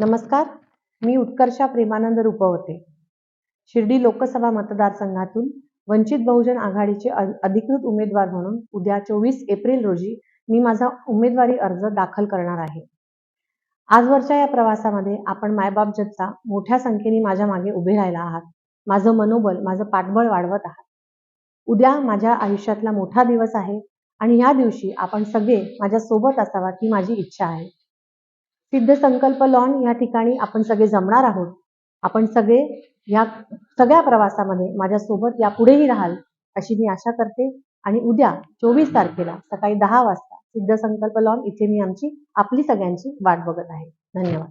नमस्कार मी उत्कर्षा प्रेमानंद रुपवते. शिर्डी लोकसभा मतदारसंघातून वंचित बहुजन आघाडीचे अ- अधिकृत उमेदवार म्हणून उद्या चोवीस एप्रिल रोजी मी माझा उमेदवारी अर्ज दाखल करणार आहे. आजवरच्या या प्रवासामध्ये आपण मायबाप जगता मोठ्या संख्येने माझ्या मागे उभे राहिला आहात. माझं मनोबल माझं पाठबळ वाढवत आहात. उद्या माझ्या आयुष्यातला मोठा दिवस आहे आणि या दिवशी आपण सगळे माझ्या सोबत असावा ही माझी इच्छा आहे. सिद्ध संकल्प लॉन या ठिकाणी आपण सगळे जमणार आहोत. आपण सगळे या सगळ्या प्रवासामध्ये माझ्यासोबत यापुढेही राहाल अशी मी आशा करते. आणि उद्या चोवीस तारखेला सकाळी दहा वाजता सिद्ध संकल्प लॉन इथे मी आमची आपली सगळ्यांची वाट बघत आहे. धन्यवाद.